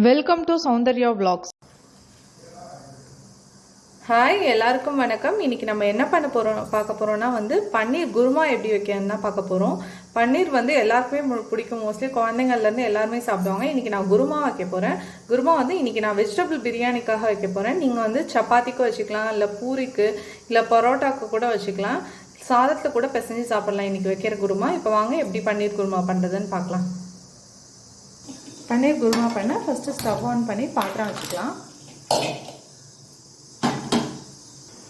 Welcome to Soundarya vlogs. Hi எல்லாருக்கும் வணக்கம். இன்னைக்கு நம்ம என்ன பண்ண போகிறோம் பார்க்க போகிறோம்னா வந்து பன்னீர் குருமா எப்படி வைக்கணும்னா பார்க்க போகிறோம் பன்னீர் வந்து எல்லாருக்குமே பிடிக்கும். மோஸ்ட்லி குழந்தைங்கள்லேருந்து எல்லாருமே சாப்பிடுவாங்க. இன்றைக்கி நான் குருமா வைக்க போகிறேன் குருமா வந்து இன்னைக்கு நான் வெஜிடபிள் பிரியாணிக்காக வைக்க போகிறேன் நீங்கள் வந்து சப்பாத்திக்கு வச்சுக்கலாம் இல்லை பூரிக்கு இல்லை பரோட்டாக்கு கூட வச்சுக்கலாம். சாதத்தில் கூட பிசைஞ்சு சாப்பிட்லாம் இன்றைக்கி வைக்கிற குருமா. இப்போ வாங்க எப்படி பன்னீர் குருமா பண்ணுறதுன்னு பார்க்கலாம். பன்னீர் குருமா பண்ண ஃபஸ்ட்டு ஸ்டவ் ஆன் பண்ணி பாத்திரம் வச்சுக்கலாம்.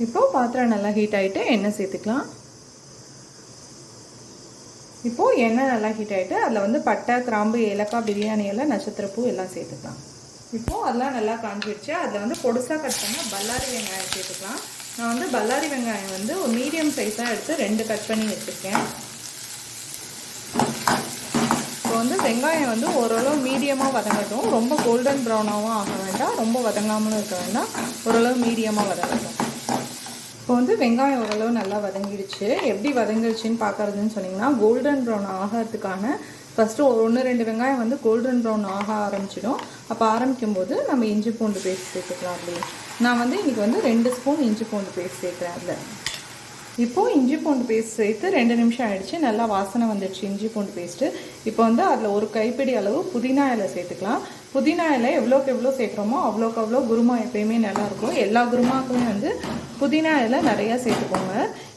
இப்போ பாத்திரம் நல்லா ஹீட் ஆகிட்டு எண்ணெய் சேர்த்துக்கலாம். இப்போ எண்ணெய் நல்லா ஹீட் ஆகிட்டு அதில் வந்து பட்டை கிராம்பு ஏலக்காய் பிரியாணி எல்லாம் நட்சத்திரப்பூ எல்லாம் சேர்த்துக்கலாம். இப்போது அதெல்லாம் நல்லா காஞ்சிடுச்சு அதில் வந்து பொடுசாக கட் பண்ண பல்லாரி வெங்காயம் சேர்த்துக்கலாம். நான் வந்து பல்லாரி வெங்காயம் வந்து ஒரு மீடியம் சைஸாக எடுத்து ரெண்டு கட் பண்ணி வச்சுருக்கேன் இப்போ வந்து வெங்காயம் வந்து ஓரளவு மீடியமாக வதங்கட்டும். ரொம்ப கோல்டன் ப்ரௌனாகவும் ஆக வேண்டாம். ரொம்ப வதங்காமலும் இருக்க வேண்டாம். ஓரளவு மீடியமாக வதங்கட்டும். இப்போ வந்து வெங்காயம் ஓரளவு நல்லா வதங்கிடுச்சு. எப்படி வதங்கிடுச்சின்னு பார்க்கறதுன்னு சொன்னீங்கன்னா கோல்டன் ப்ரௌன் ஆகிறதுக்கான ஃபஸ்ட்டு ஒரு ஒன்று ரெண்டு வெங்காயம் வந்து கோல்டன் ப்ரௌன் ஆக ஆரம்பிச்சிடும். அப்போ ஆரம்பிக்கும் போது நம்ம இஞ்சி பூண்டு பேஸ்ட் சேர்த்துக்கலாம் அப்படின்னு. நான் வந்து இன்றைக்கி வந்து ரெண்டு ஸ்பூன் இஞ்சி பூண்டு பேஸ்ட் சேர்க்குறேன் அதில். இப்போ இஞ்சி பூண்டு பேஸ்ட் சேர்த்து ரெண்டு நிமிஷம் ஆயிடுச்சு. நல்லா வாசனை வந்துடுச்சு இஞ்சி பூண்டு பேஸ்ட்டு இப்போ வந்து அதில் ஒரு கைப்பிடி அளவு புதினா இலை சேர்த்துக்கலாம். புதினா இலை எவ்வளோக்கு எவ்வளோ சேர்க்குறோமோ அவ்வளோக்கு அவ்வளோ குருமா எப்பயுமே நல்லாயிருக்கும் எல்லா குருமாக்குமே வந்து புதினா இலை நிறையா சேர்த்துக்கோங்க.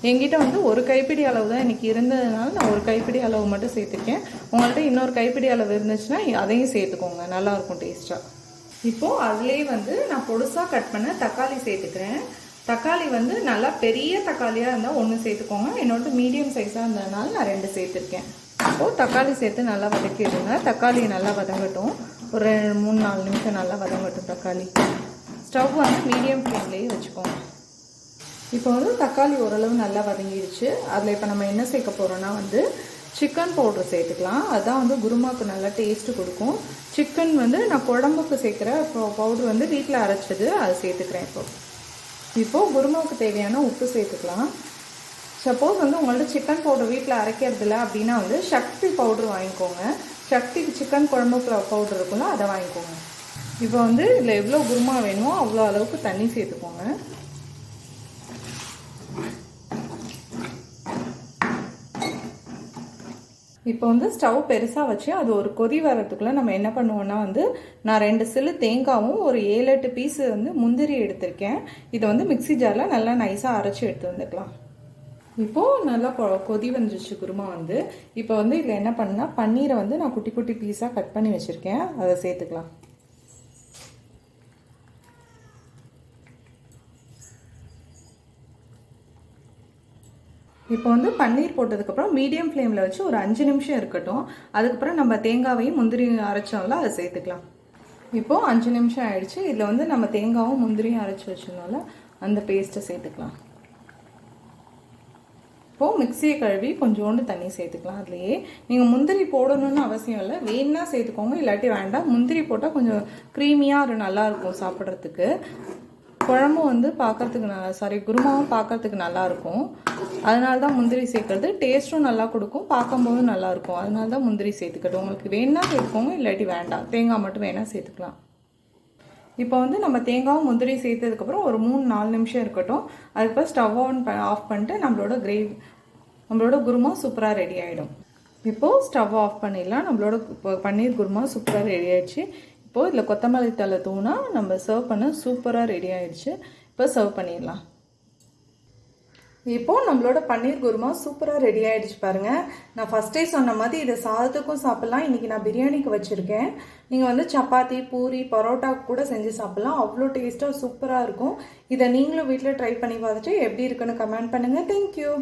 எங்கிட்ட வந்து ஒரு கைப்பிடி அளவு தான் இன்றைக்கி இருந்ததுனால நான் ஒரு கைப்பிடி அளவு மட்டும் சேர்த்துருக்கேன். உங்கள்கிட்ட இன்னொரு கைப்பிடி அளவு இருந்துச்சுன்னா அதையும் சேர்த்துக்கோங்க. நல்லாயிருக்கும் டேஸ்ட்டாக இப்போது அதுலேயே வந்து நான் பொடுசாக கட் பண்ண தக்காளி சேர்த்துக்கிறேன். தக்காளி வந்து நல்லா பெரிய தக்காளியாக இருந்தால் ஒன்று சேர்த்துக்கோங்க. என்னோட மீடியம் சைஸாக இருந்ததுனால நான் ரெண்டு சேர்த்துருக்கேன். அப்போது தக்காளி சேர்த்து நல்லா வதக்கிடுங்க. தக்காளி நல்லா வதங்கட்டும். ஒரு ரெண்டு மூணு நாலு நிமிஷம் நல்லா வதங்கட்டும் தக்காளி. ஸ்டவ் வந்து மீடியம் ஃப்ளேம்லேயே வச்சுக்கோங்க. இப்போ வந்து தக்காளி ஓரளவு நல்லா வதங்கிடுச்சு. அதில் இப்போ நம்ம என்ன சேர்க்க போகிறோம்னா வந்து சிக்கன் பவுடர் சேர்த்துக்கலாம். அதுதான் வந்து குருமாவுக்கு நல்லா டேஸ்ட்டு கொடுக்கும். சிக்கன் வந்து நான் குழம்புக்கு சேர்க்குற பவுடர் வந்து வீட்டில் அரைச்சது அதை சேர்த்துக்கிறேன் இப்போ. இப்போது குருமாவுக்கு தேவையான உப்பு சேர்த்துக்கலாம். சப்போஸ் வந்து உங்கள்ட்ட சிக்கன் பவுடர் வீட்டில் அரைக்கிறதில்ல அப்படின்னா வந்து சக்தி பவுடர் வாங்கிக்கோங்க. சக்தி சிக்கன் குழம்பு பவுடர் இருக்குல்ல அதை வாங்கிக்கோங்க. இப்போ வந்து இதில் எவ்வளோ குருமா வேணுமோ அவ்வளோ அளவுக்கு தண்ணி சேர்த்துக்கோங்க. இப்போ வந்து ஸ்டவ் பெருசாக வச்சு அது ஒரு கொதி வரத்துக்குள்ளே நம்ம என்ன பண்ணுவோன்னா வந்து நான் ரெண்டு சில்லு தேங்காவும் ஒரு ஏழு எட்டு பீஸு வந்து முந்திரி எடுத்திருக்கேன். இதை வந்து மிக்ஸி ஜாரில் நல்லா நைஸாக அரைச்சி எடுத்து வந்துக்கலாம். இப்போது நல்லா கொ- கொதி வந்துருச்சு குருமா வந்து. இப்போ வந்து இதில் என்ன பண்ணால் பன்னீரை வந்து நான் குட்டி குட்டி பீஸாக கட் பண்ணி வச்சுருக்கேன். அதை சேர்த்துக்கலாம். இப்போ வந்து பன்னீர் போட்டதுக்கப்புறம் மீடியம் ஃப்ளேமில் வச்சு ஒரு அஞ்சு நிமிஷம் இருக்கட்டும். அதுக்கப்புறம் நம்ம தேங்காவையும் முந்திரியும் அரைச்சோம்ல அதை சேர்த்துக்கலாம். இப்போது அஞ்சு நிமிஷம் ஆயிடுச்சு. இதில் வந்து நம்ம தேங்காவும் முந்திரியும் அரைச்சி வச்சதுனால அந்த பேஸ்ட்டை சேர்த்துக்கலாம். இப்போது மிக்சியை கழுவி கொஞ்சோண்டு தண்ணி சேர்த்துக்கலாம் அதுலேயே. நீங்கள் முந்திரி போடணும்னு அவசியம் இல்லை. வேணுன்னா சேர்த்துக்கோங்க இல்லாட்டி வேண்டாம். முந்திரி போட்டால் கொஞ்சம் க்ரீமியாக ஒரு நல்லா இருக்கும் சாப்பிட்றதுக்கு. குழம்பும் வந்து பார்க்கறதுக்கு நல்லா சாரி குருமாவும் பார்க்கறதுக்கு நல்லா இருக்கும் அதனால தான் முந்திரி சேர்க்கறது. டேஸ்ட்டும் நல்லா கொடுக்கும் பார்க்கும்போதும் நல்லா இருக்கும் அதனால தான் முந்திரி சேர்த்துக்கட்டும் உங்களுக்கு வேணும்னா சேர்த்துக்கோங்க இல்லாட்டி வேண்டாம். தேங்காய் மட்டும் வேணால் சேர்த்துக்கலாம். இப்போ வந்து நம்ம தேங்காவும் முந்திரி சேர்த்ததுக்கப்புறம் ஒரு மூணு நாலு நிமிஷம் இருக்கட்டும். அதுக்கப்புறம் ஸ்டவ் ஆன் ப ஆஃப் பண்ணிட்டு நம்மளோட கிரேவி நம்மளோட குருமா சூப்பராக ரெடி ஆகிடும் இப்போது ஸ்டவ் ஆஃப் பண்ணிடலாம். நம்மளோட இப்போ பன்னீர் குருமா சூப்பராக ரெடி ஆயிடுச்சு. இப்போது இதில் கொத்தமல்லி தலை தூணா நம்ம சர்வ் பண்ண சூப்பராக ரெடி ஆகிடுச்சு இப்போ சர்வ் பண்ணிடலாம். இப்போது நம்மளோட பன்னீர் குருமா சூப்பராக ரெடி ஆகிடுச்சு பாருங்கள் நான் ஃபஸ்ட்டே சொன்ன மாதிரி இதை சாதத்துக்கும் சாப்பிட்லாம். இன்றைக்கி நான் பிரியாணிக்கு வச்சுருக்கேன். நீங்கள் வந்து சப்பாத்தி பூரி பரோட்டா கூட செஞ்சு சாப்பிட்லாம். அவ்வளோ டேஸ்ட்டாக சூப்பராக இருக்கும். இதை நீங்களும் வீட்டில் ட்ரை பண்ணி பார்த்துட்டு எப்படி இருக்குன்னு கமெண்ட் பண்ணுங்கள் தேங்க்யூ